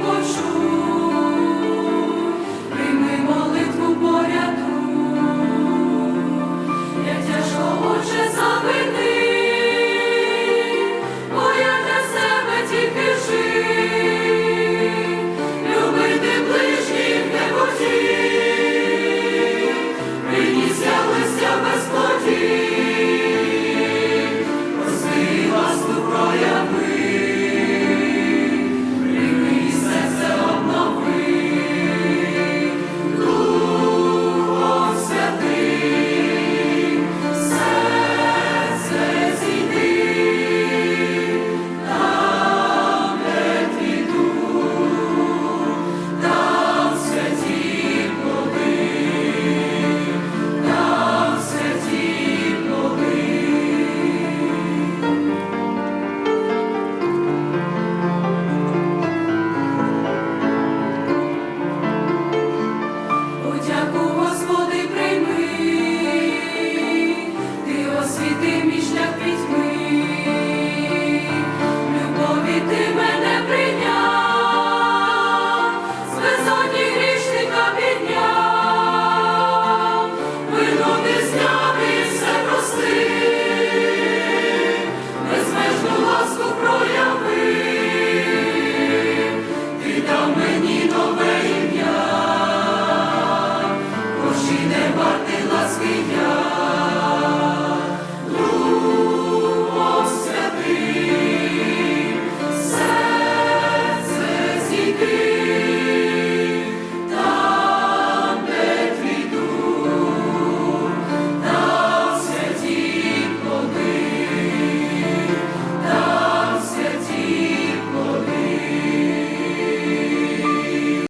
почув. чи не варти ласки я.